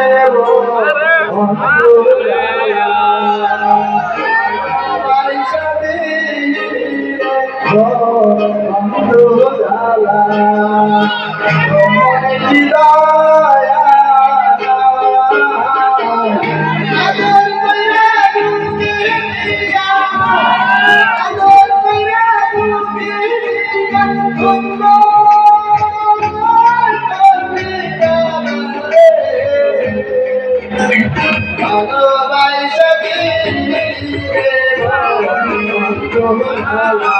দেব Olha.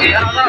দিলে আমার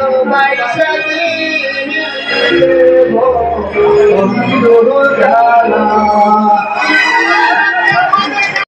ভালোবাসা